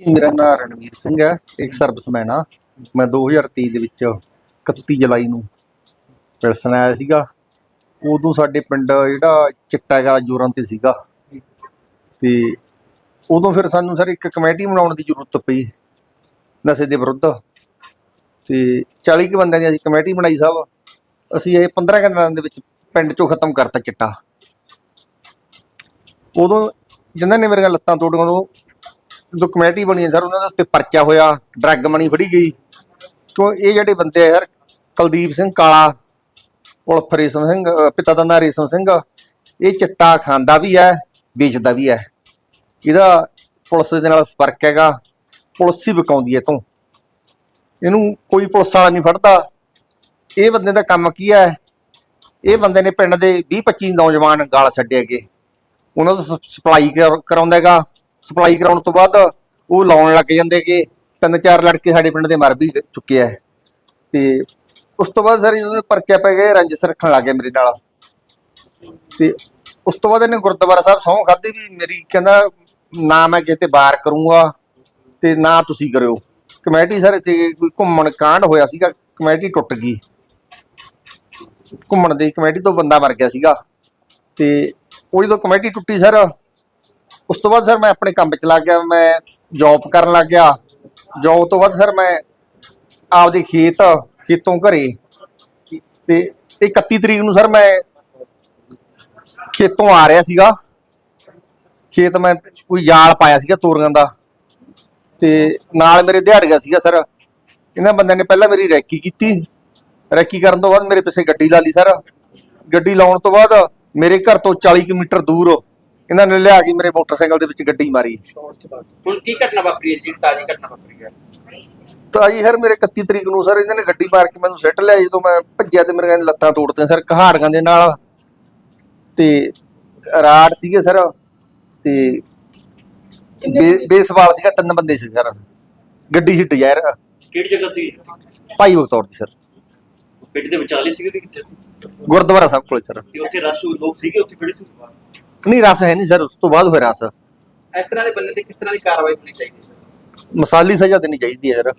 ਮੇਰਾ ਨਾਮ ਰਣਵੀਰ ਸਿੰਘ ਹੈ, ਇੱਕ ਸਰਵਿਸਮੈਨ ਆ ਮੈਂ 2023 ਦੇ ਵਿੱਚ 31 ਜੁਲਾਈ ਨੂੰ ਪਿਲਸਨ ਆਇਆ ਸੀਗਾ। ਉਦੋਂ ਸਾਡੇ ਪਿੰਡ ਜਿਹੜਾ ਚਿੱਟਾ ਹੈਗਾ ਜੋਰਾਂ ਤੇ ਸੀਗਾ। ਤੇ ਉਦੋਂ ਫਿਰ ਸਾਨੂੰ ਸਰ ਇੱਕ ਕਮੇਟੀ ਬਣਾਉਣ ਦੀ ਜ਼ਰੂਰਤ ਪਈ, ਨਸ਼ੇ ਦੇ ਵਿਰੁੱਧ। ਤੇ 40 ਕੁ ਬੰਦਿਆਂ ਦੀ ਅਸੀਂ ਕਮੇਟੀ ਬਣਾਈ ਸਾਹਿਬ ਅਸੀਂ ਇਹ 15 ਕੁ ਦਿਨਾਂ ਦੇ ਵਿੱਚ ਪਿੰਡ ਚੋਂ ਖਤਮ ਕਰਤਾ ਚਿੱਟਾ। ਉਦੋਂ ਜਿਨ੍ਹਾਂ ਨੇ ਮੇਰੀਆਂ ਲੱਤਾਂ ਤੋੜੀਆਂ, ਉਦੋਂ ਜਦੋਂ ਕਮੇਟੀ ਬਣੀ ਹੈ, ਸਰ, ਉਹਨਾਂ ਦੇ ਉੱਤੇ ਪਰਚਾ ਹੋਇਆ ਡਰੱਗ ਮਨੀ ਫੜੀ ਗਈ। ਕਿਉਂ ਇਹ ਜਿਹੜੇ ਬੰਦੇ ਆ, ਯਾਰ, ਕੁਲਦੀਪ ਸਿੰਘ ਕਾਲਾ, ਉਲਫ ਰੇਸ਼ਮ ਸਿੰਘ ਪਿਤਾ ਦਾ ਨਾਂ ਰੇਸ਼ਮ ਸਿੰਘ ਇਹ ਚਿੱਟਾ ਖਾਂਦਾ ਵੀ ਹੈ, ਵੇਚਦਾ ਵੀ ਹੈ। ਇਹਦਾ ਪੁਲਿਸ ਦੇ ਨਾਲ ਸੰਪਰਕ ਹੈਗਾ, ਪੁਲਿਸ ਹੀ ਵਿਕਾਉਂਦੀ ਹੈ ਤੋਂ ਇਹਨੂੰ ਕੋਈ ਪੁਲਿਸ ਵਾਲਾ ਨਹੀਂ ਫੜਦਾ। ਇਹ ਬੰਦੇ ਦਾ ਕੰਮ ਕੀ ਹੈ? ਇਹ ਬੰਦੇ ਨੇ ਪਿੰਡ ਦੇ 20 25 ਨੌਜਵਾਨ ਗਾਲ ਛੱਡੇ ਹੈਗੇ। ਉਹਨਾਂ ਤੋਂ ਸਪਲਾਈ ਕਰਾਉਂਦਾ ਹੈਗਾ। ਸਪਲਾਈ ਕਰਾਉਣ ਤੋਂ ਬਾਅਦ ਉਹ ਲਾਉਣ ਲੱਗ ਜਾਂਦੇ ਕਿ ਤਿੰਨ ਚਾਰ ਲੜਕੇ ਸਾਡੇ ਪਿੰਡ ਦੇ ਮਰ ਵੀ ਚੁੱਕੇ ਹੈ ਤੇ ਉਸ ਤੋਂ ਬਾਅਦ ਸਰ ਜਦੋਂ ਪਰਚਾ ਪੈ ਗਿਆ ਰੰਜਸ ਰੱਖਣ ਲੱਗ ਗਿਆ ਮੇਰੇ ਨਾਲ। ਤੇ ਉਸ ਤੋਂ ਬਾਅਦ ਇਹਨੇ ਗੁਰਦੁਆਰਾ ਸਾਹਿਬ ਸਹੁੰ ਖਾਧੀ ਵੀ ਮੇਰੀ ਕਹਿੰਦਾ, ਨਾ ਮੈਂ ਕਿਤੇ ਬਾਰ ਕਰੂੰਗਾ ਤੇ ਨਾ ਤੁਸੀਂ ਕਰਿਓ। ਕਮੇਟੀ ਸਰ ਇੱਥੇ ਕੋਈ ਘੁੰਮਣ ਕਾਂਡ ਹੋਇਆ ਸੀਗਾ, ਕਮੇਟੀ ਟੁੱਟ ਗਈ। ਘੁੰਮਣ ਦੀ ਕਮੇਟੀ ਤੋਂ ਬੰਦਾ ਮਰ ਗਿਆ ਸੀਗਾ। ਤੇ ਉਹ ਜਦੋਂ ਕਮੇਟੀ ਟੁੱਟੀ ਸਰ। ਉਸ ਤੋਂ ਬਾਅਦ ਸਰ ਮੈਂ ਆਪਣੇ ਕੰਮ ਵਿੱਚ ਲੱਗ ਗਿਆ, ਮੈਂ ਜੌਬ ਕਰਨ ਲੱਗ ਗਿਆ। ਜੌਬ ਤੋਂ ਬਾਅਦ ਸਰ ਮੈਂ ਆਪਦੇ ਖੇਤ, ਖੇਤੋਂ ਘਰੇ ਤੇ ਇਹ 31 ਤਰੀਕ ਨੂੰ ਸਰ ਮੈਂ ਖੇਤੋਂ ਆ ਰਿਹਾ ਸੀਗਾ। ਖੇਤ ਮੈਂ ਕੋਈ ਜਾਲ ਪਾਇਆ ਸੀਗਾ ਤੋਰੀਆਂ ਦਾ ਤੇ ਨਾਲ ਮੇਰੇ ਦਿਹਾੜੀਆ ਸੀਗਾ ਸਰ। ਇਹਨਾਂ ਬੰਦਿਆਂ ਨੇ ਪਹਿਲਾਂ ਮੇਰੀ ਰੈਕੀ ਕੀਤੀ। ਰੈਕੀ ਕਰਨ ਤੋਂ ਬਾਅਦ ਮੇਰੇ ਪਿੱਛੇ ਗੱਡੀ ਲਾ ਲਈ ਸਰ। ਗੱਡੀ ਲਾਉਣ ਤੋਂ ਬਾਅਦ ਮੇਰੇ ਘਰ ਤੋਂ 40 ਕਿਲੋਮੀਟਰ ਦੂਰ ਇਹਨਾਂ ਨੇ ਲਿਆ ਕੇ ਮੇਰੇ ਮੋਟਰਸਾਈਕਲ ਦੇ ਵਿੱਚ ਗੱਡੀ ਮਾਰੀ। ਹੁਣ ਕੀ ਘਟਨਾ ਵਾਪਰੀ ਹੈ ਜਿਹੜੀ ਤਾਜ਼ੀ ਘਟਨਾ ਵਾਪਰੀ ਹੈ। ਤਾਂ ਜੀ ਸਰ ਮੇਰੇ 31 ਤਰੀਕ ਨੂੰ ਸਰ ਇਹਨਾਂ ਨੇ ਗੱਡੀ ਮਾਰ ਕੇ ਮੈਨੂੰ ਸਿੱਟ ਲਿਆ ਜਦੋਂ ਮੈਂ ਭੱਜਿਆ ਤੇ ਮੇਰੇ ਲੱਤਾਂ ਤੋੜਤੀਆਂ ਸਰ ਕਹਾੜੀਆਂ ਦੇ ਨਾਲ। ਤੇ ਰਾੜ ਸੀਗੇ ਸਰ ਤੇ ਬੇ- ਬੇਸਵਾਲ ਸੀਗਾ ਤਿੰਨ ਬੰਦੇ ਸੀ ਸਰ। ਗੱਡੀ ਸੀ ਡਿਜ਼ਾਇਰ ਕਿਹੜੀ ਜਗ੍ਹਾ ਸੀ? ਭਾਈ ਬਖਤੌਰ ਦੀ ਸਰ। ਪਿੰਡ ਦੇ ਵਿਚਾਲੇ ਸੀਗੇ ਕਿ ਕਿੱਥੇ ਸੀ? ਗੁਰਦੁਆਰਾ ਸਾਹਿਬ ਕੋਲੇ ਸਰ। ਤੇ ਉੱਥੇ ਰਸ਼ ਲੋਕ ਸੀਗੇ ਉੱਥੇ ਖੜੇ ਸੀ? ਨਹੀਂ ਰਸ ਹੈ ਨਹੀਂ ਸਰ ਉਸ ਤੋਂ ਬਾਅਦ ਹੋਇਆ ਰਸ। ਇਸ ਤਰ੍ਹਾਂ ਦੇ ਬੰਦੇ ਤੇ ਕਿਸ ਤਰ੍ਹਾਂ ਦੀ ਕਾਰਵਾਈ ਹੋਣੀ ਚਾਹੀਦੀ ਹੈ ਮਸਾਲੀ ਸਜ਼ਾ ਦੇਣੀ ਚਾਹੀਦੀ ਹੈ ਸਰ।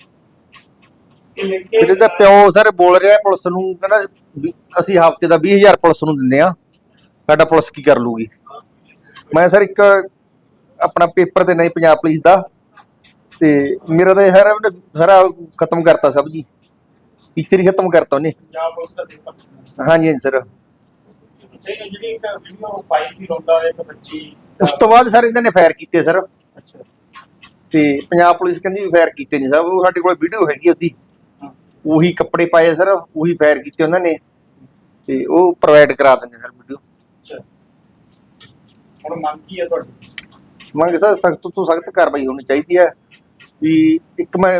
ਜਿਹੜੇ ਦਾ ਪਿਓ ਸਰ ਬੋਲ ਰਿਹਾ ਪੁਲਿਸ ਨੂੰ ਕਹਿੰਦਾ ਵੀ ਅਸੀਂ ਹਫ਼ਤੇ ਦਾ 20000 ਪੁਲਿਸ ਨੂੰ ਦਿੰਦੇ ਆ ਸਾਡਾ ਪੁਲਿਸ ਕੀ ਕਰ ਲੂਗੀ ਮੈਂ ਸਰ ਇੱਕ ਆਪਣਾ ਪੇਪਰ ਤੇ ਨਹੀਂ ਪੰਜਾਬ ਪੁਲਿਸ ਦਾ ਤੇ ਮੇਰਾ ਤਾਂ ਸਾਰਾ ਸਾਰਾ ਖਤਮ ਕਰਤਾ ਸਭ ਜੀ। ਟੀਚਰ ਹੀ ਖਤਮ ਕਰਤਾ ਉਹਨੇ। ਪੰਜਾਬ ਪੁਲਿਸ ਦਾ ਪੇਪਰ। ਹਾਂਜੀ ਹਾਂਜੀ ਸਰ। ਤੇ ਜਿਹੜੀ ਇੱਕ ਵੀਡੀਓ ਪਾਈ ਸੀ ਰੋਂਦਾ ਇੱਕ ਬੱਚੀ ਉਸ ਤੋਂ ਬਾਅਦ ਸਰ ਇਹਨਾਂ ਨੇ ਫਾਇਰ ਕੀਤੇ ਸਰ। ਅੱਛਾ। ਤੇ ਪੰਜਾਬ ਪੁਲਿਸ ਕਹਿੰਦੀ ਵੀ ਫਾਇਰ ਕੀਤੇ ਨਹੀਂ ਸਰ। ਉਹ ਸਾਡੇ ਕੋਲ ਵੀਡੀਓ ਹੈਗੀ ਉਹਦੀ। ਹਾਂ। ਉਹੀ ਕੱਪੜੇ ਪਾਏ ਸਰ। ਉਹੀ ਫਾਇਰ ਕੀਤੇ ਉਹਨਾਂ ਨੇ। ਤੇ ਉਹ ਪ੍ਰੋਵਾਈਡ ਕਰਾ ਦਿੰਦੇ ਸਰ ਵੀਡੀਓ ਅੱਛਾ। ਹੁਣ ਮੰਗ ਕੀ ਹੈ ਤੁਹਾਡੀ? ਮੰਗ ਸਰ ਸਖਤ ਤੋਂ ਸਖਤ ਕਾਰਵਾਈ ਹੋਣੀ ਚਾਹੀਦੀ ਹੈ ਵੀ ਇੱਕ ਮੈਂ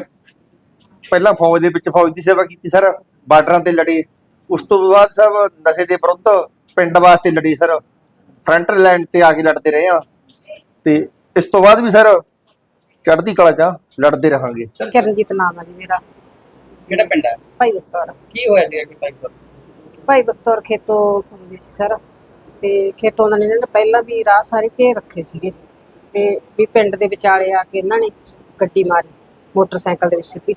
ਪਹਿਲਾਂ ਫੌਜ ਦੇ ਵਿੱਚ ਫੌਜ ਦੀ ਸੇਵਾ ਕੀਤੀ ਸਰ। ਬਾਰਡਰਾਂ ਤੇ ਲੜੇ। ਉਸ ਤੋਂ ਬਾਅਦ ਸਭ ਨਸ਼ੇ ਦੇ ਵਿਰੁੱਧ ਪਿੰਡ ਵਾਸਤੇ ਲੜੀ ਸਰ। ਫਰੰਟ ਲਾਈਨ ਤੇ ਆ ਕੇ ਲੜਦੇ ਰਹੇ ਆ ਤੇ ਇਸ ਤੋਂ ਬਾਅਦ ਵੀ ਸਰ ਚੜ੍ਹਦੀ ਕਲਾ ਚ ਆ, ਲੜਦੇ ਰਹਾਂਗੇ। ਕਿਰਨਜੀਤ ਨਾਮ ਹੈ ਜੀ ਮੇਰਾ। ਕਿਹੜਾ ਪਿੰਡ ਹੈ? ਭਾਈ ਬਖਤੌਰ। ਕੀ ਹੋਇਆ ਸੀਗਾ ਕਿ ਟਾਈਮ ਭਾਈ ਬਖਤੌਰ ਖੇਤੋਂ ਹੁੰਦੀ ਸੀ ਸਰ। ਤੇ ਖੇਤੋਂ ਉਹਨਾਂ ਨੇ ਇਹਨਾਂ ਨੇ ਪਹਿਲਾਂ ਵੀ ਰਾਹ ਸਾਰੇ ਘੇਰ ਰੱਖੇ ਸੀਗੇ। ਤੇ ਵੀ ਪਿੰਡ ਦੇ ਵਿਚਾਲੇ ਆ ਕੇ ਇਹਨਾਂ ਨੇ ਗੱਡੀ ਮਾਰੀ ਮੋਟਰਸਾਈਕਲ ਦੇ ਵਿੱਚ ਸਿੱਧੀ।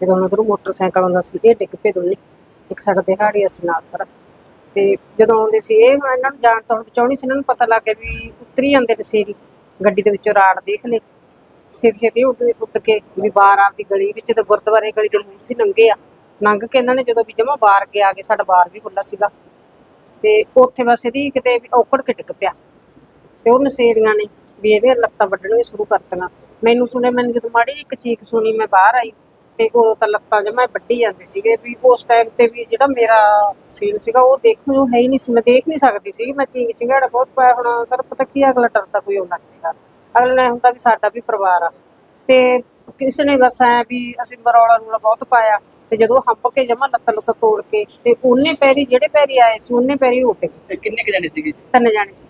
ਜਦੋਂ ਉਹਨਾਂ ਉਧਰੋਂ ਮੋਟਰਸਾਈਕਲ ਆਉਂਦਾ ਸੀ ਇਹ ਡਿੱਗ ਪਏ ਦੋਨੇ। ਇੱਕ ਸਾਡਾ ਦਿਹਾੜੀ ਅਸੀਂ ਨਾਲ ਸਰ। ਤੇ ਜਦੋਂ ਆਉਂਦੇ ਸੀ, ਇਹ ਇਹਨਾਂ ਨੂੰ ਜਾਣ ਤੋਂ ਬਚਾਉਣੀ ਸੀ, ਇਹਨਾਂ ਨੂੰ ਪਤਾ ਲੱਗ ਗਿਆ ਵੀ ਉਤਰੀ ਜਾਂਦੇ ਨੇ ਸੇਰੀ, ਗੱਡੀ ਦੇ ਵਿੱਚੋਂ ਰਾੜ ਦੇਖ ਲਏ। ਛੇਤੀ ਛੇਤੀ ਉੱਡ ਉੱਡ ਕੇ ਵੀ ਬਾਹਰ ਆਪਦੀ ਗਲੀ ਵਿੱਚ ਤੇ ਗੁਰਦੁਆਰੇ ਗਲੀ ਦੇ ਮੂੰਹ ਦੀ ਲੰਘੇ ਆ। ਲੰਘ ਕੇ ਇਹਨਾਂ ਨੇ ਜਦੋਂ ਵੀ ਜਮਾ ਬਾਹਰ ਕੇ ਆ ਗਏ ਸਾਡਾ ਬਾਹਰ ਵੀ ਖੁੱਲਾ ਸੀਗਾ। ਤੇ ਉੱਥੇ ਬਸ ਇਹਦੀ ਕਿਤੇ ਔਕੜ ਕੇ ਡਿੱਗ ਪਿਆ। ਤੇ ਉਹ ਨਸ਼ੇੜੀਆਂ ਨੇ ਵੀ ਇਹਦੇ ਲੱਤਾਂ ਵੱਢਣੀਆਂ ਸ਼ੁਰੂ ਕਰਤੀਆਂ। ਮੈਨੂੰ ਸੁਣਿਆ, ਮੈਨੂੰ ਜਦੋਂ ਮਾੜੀ ਇੱਕ ਚੀਕ ਸੁਣੀ, ਮੈਂ ਬਾਹਰ ਆਈ। ਤੇ ਉਦੋਂ ਤਾਂ ਲੱਤਾਂ ਜਮਾ ਵੱਢੀ ਜਾਂਦੇ ਸੀਗੇ ਵੀ ਉਸ ਟਾਈਮ ਤੇ ਵੀ ਜਿਹੜਾ ਮੇਰਾ ਸੀਨ ਸੀਗਾ ਉਹ ਦੇਖਣ ਨੂੰ ਹੈ ਹੀ ਨਹੀਂ ਸੀ। ਮੈਂ ਦੇਖ ਨਹੀਂ ਸਕਦੀ ਸੀ। ਮੈਂ ਚੀਕ ਚਿੰਗਾੜਾ ਬਹੁਤ ਪਾਇਆ। ਹੁਣ ਸਰ ਪਤਾ ਕੀ ਅਗਲਾ ਡਰਦਾ ਕੋਈ ਆਉਣਾ ਨਹੀਂਗਾ ਅਗਲੇ ਨੇ ਹੁੰਦਾ ਵੀ ਸਾਡਾ ਵੀ ਪਰਿਵਾਰ ਆ। ਤੇ ਕਿਸੇ ਨੇ ਬਸ ਐ ਵੀ ਅਸੀਂ ਬਰੌਲਾ ਰੂਲਾ ਬਹੁਤ ਪਾਇਆ। ਤੇ ਜਦੋਂ ਹੰਪ ਕੇ ਜਮਾ ਲੱਤ ਲੁੱਤ ਤੋੜ ਕੇ ਤੇ ਉਹਨੇ ਪੈਰੀ ਜਿਹੜੇ ਪੈਰੀ ਆਏ ਸੀ ਉਹਨੇ ਪੈਰੀ ਉੱਡ ਗਏ ਤੇ ਕਿੰਨੇ ਕੁ ਜਾਣੇ ਸੀਗੇ? ਤਿੰਨ ਜਾਣੇ ਸੀ।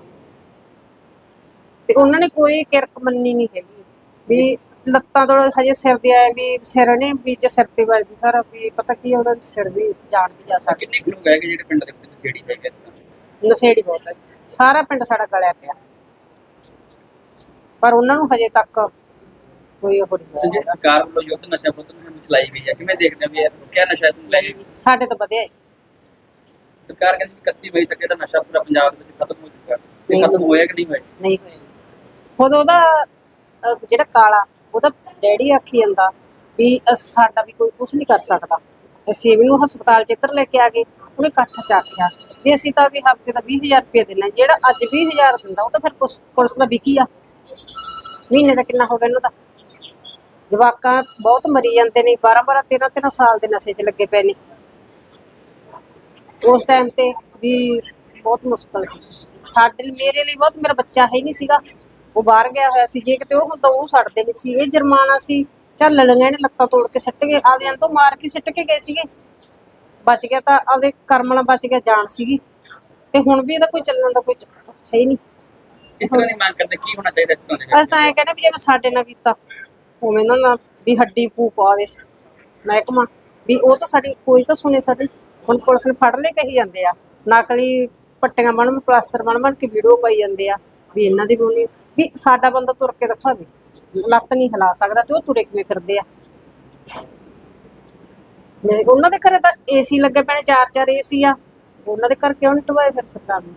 ਤੇ ਉਹਨਾਂ ਨੇ ਕੋਈ ਕਿਰਕ ਮੰਨੀ ਨਹੀਂ ਹੈਗੀ। ਵੀ ਲੱਤਾਂ ਤੋਂ ਹਜੇ ਸਿਰ ਦੇ ਆਏ ਵੀ ਸਿਰ ਨੇ ਵੀ ਜੇ ਸਿਰ ਤੇ ਵੱਜਦੀ ਸਾਰਾ ਵੀ ਪਤਾ ਕੀ ਆ, ਉਹਦਾ ਸਿਰ ਵੀ ਜਾਣ ਵੀ ਜਾ ਸਕਦਾ ਕਿੰਨੇ ਕੁ ਲੋਕ ਹੈਗੇ ਜਿਹੜੇ ਪਿੰਡ ਦੇ ਵਿੱਚ ਨਸ਼ੇੜੀ ਹੈਗੇ ਨਸ਼ੇੜੀ ਬਹੁਤ ਹੈ ਸਾਰਾ ਪਿੰਡ ਸਾਡਾ ਗਲਿਆ ਪਿਆ। ਪਰ ਉਹਨਾਂ ਨੂੰ ਹਜੇ ਤੱਕ ਕੋਈ ਉਹ ਨਹੀਂ ਹੋਇਆ ਹੈਗਾ। ਸਰਕਾਰ ਵੱਲੋਂ ਯੁੱਧ ਨਸ਼ਾ ਵਿਰੁੱਧ ਮੁਹਿੰਮ ਚਲਾਈ ਗਈ ਹੈ ਕਿਵੇਂ ਦੇਖਦੇ ਹੋ ਵੀ ਇਹ ਕਿਆ ਨਸ਼ਾ ਤੁਹਾਨੂੰ ਲੈ ਗਈ? ਸਾਡੇ ਤਾਂ ਵਧਿਆ ਹੀ ਸਰਕਾਰ ਕਹਿੰਦੀ ਵੀ 31 ਮਈ ਤੱਕ ਇਹਦਾ ਨਸ਼ਾ ਪੂਰਾ ਪੰਜਾਬ ਦੇ ਵਿੱਚ ਖਤਮ ਹੋ ਇਹ ਨਹੀਂ। ਖਤਮ ਹੋਇਆ। ਕਿ ਨਹੀਂ ਹੋਇਆ? ਨਹੀਂ ਹੋਇਆ ਖੁਦ ਉਹਦਾ ਅਹ, ਜਿਹੜਾ ਕਾਲਾ ਉਹਦਾ ਡੈਡੀ ਆਖੀ ਜਾਂਦਾ ਵੀ ਅਸ- ਸਾਡਾ ਵੀ ਕੋਈ ਕੁਝ ਨਹੀਂ ਕਰ ਸਕਦਾ। ਅਸੀਂ ਵੀ ਨੂੰ ਹਸਪਤਾਲ ਚ ਇੱਧਰ ਲੈ ਕੇ ਆ ਗਏ, ਉਹਨੇ ਇਕੱਠ ਚ ਆਖਿਆ ਅਸੀਂ ਤਾਂ ਵੀ ਹਫ਼ਤੇ ਦਾ 20000 ਰੁਪਏ ਦੇਣਾ ਜਿਹੜਾ ਅੱਜ 20000 ਦਿੰਦਾ ਉਹ ਤਾਂ ਫਿਰ ਪੁਲਿਸ ਦਾ ਵਿਕੀ ਆ। ਮਹੀਨੇ ਦਾ ਕਿੰਨਾ ਹੋ ਗਿਆ ਇਹਨਾਂ ਦਾ? ਜਵਾਕਾਂ ਬਹੁਤ ਮਰੀ ਜਾਂਦੇ ਨੇ 12 12 13 13 ਸਾਲ ਦੇ ਨਸ਼ੇ 'ਚ ਲੱਗੇ ਪਏ ਨੇ। ਉਸ ਟਾਈਮ ਤੇ ਵੀ ਬਹੁਤ ਮੁਸ਼ਕਲ ਸੀ। ਸਾਡੇ ਮੇਰੇ ਲਈ ਬਹੁਤ, ਮੇਰਾ ਬੱਚਾ ਹੈ ਹੀ ਨਹੀਂ ਸੀਗਾ। ਉਹ ਬਾਹਰ ਗਿਆ ਹੋਇਆ ਸੀ ਜੇ ਕਿਤੇ ਉਹ ਹੁੰਦਾ ਉਹ ਛੱਡਦੇ ਨਹੀਂ ਸੀ ਇਹ ਜੁਰਮਾਨਾ ਸੀ। ਚੱਲ ਲੜੀਆਂ ਨੇ ਲੱਤਾਂ ਤੋੜ ਕੇ ਸੱਟ ਗਏ ਆਦਿਆਂ ਤੋਂ ਮਾਰ ਕੇ ਸੱਟ ਕੇ ਗਏ ਸੀਗੇ। ਬਚ ਗਿਆ ਤਾਂ ਆਪਦੇ ਕਰਮ ਨਾਲ ਬਚ ਗਿਆ ਜਾਨ ਸੀਗੀ। ਤੇ ਹੁਣ ਵੀ ਇਹਦਾ ਕੋਈ ਚੱਲਣ ਦਾ ਕੋਈ ਹੈ ਹੀ ਨਹੀਂ। ਇਸ ਤਰ੍ਹਾਂ ਦੀ ਮੰਗ ਕਰਦੇ ਕੀ ਹੋਣਾ ਚਾਹੀਦਾ ਇਸ ਤਰ੍ਹਾਂ ਦੇ? ਅਸੀਂ ਤਾਂ ਇਹ ਕਹਿੰਦੇ ਵੀ ਜਿਵੇਂ ਸਾਡੇ ਨਾਲ ਕੀਤਾ ਉਵੇਂ ਇਹਨਾਂ ਨਾਲ ਵੀ ਹੱਡੀ ਪੂ ਪਾਵੇ ਮਹਿਕਮਾ। ਵੀ ਉਹ ਤਾਂ ਸਾਡੀ ਕੋਈ ਤਾਂ ਸੁਣੇ ਸਾਡੀ। ਹੁਣ ਪੁਲਿਸ ਨੇ ਫੜ ਲੈ ਕਹੀ ਜਾਂਦੇ ਆ ਨਕਲੀ ਪੱਟੀਆਂ ਬਣ ਪਲਾਸਟਰ ਬਣ ਬਣ ਕੇ ਵੀਡੀਓ ਪਾਈ ਜਾਂਦੇ ਆ। ਵੀ ਇਹਨਾਂ ਦੀ ਬੋਲੀ ਵੀ ਸਾਡਾ ਬੰਦਾ ਤੁਰ ਕੇ ਦਿਖਾਵੇ। ਲੱਤ ਨਹੀਂ ਹਿਲਾ ਸਕਦਾ ਤੇ ਉਹ ਤੁਰੇ ਕਿਵੇਂ ਫਿਰਦੇ ਆ। ਉਹਨਾਂ ਦੇ ਘਰੇ ਤਾਂ ਏਸੀ ਲੱਗੇ ਪੈਣੇ ਚਾਰ ਚਾਰ ਏਸੀ ਆ। ਉਹਨਾਂ ਦੇ ਘਰ ਕਿਉਂ ਨਹੀਂ ਟਵਾਏ ਫਿਰ ਸਰਕਾਰ ਨੇ?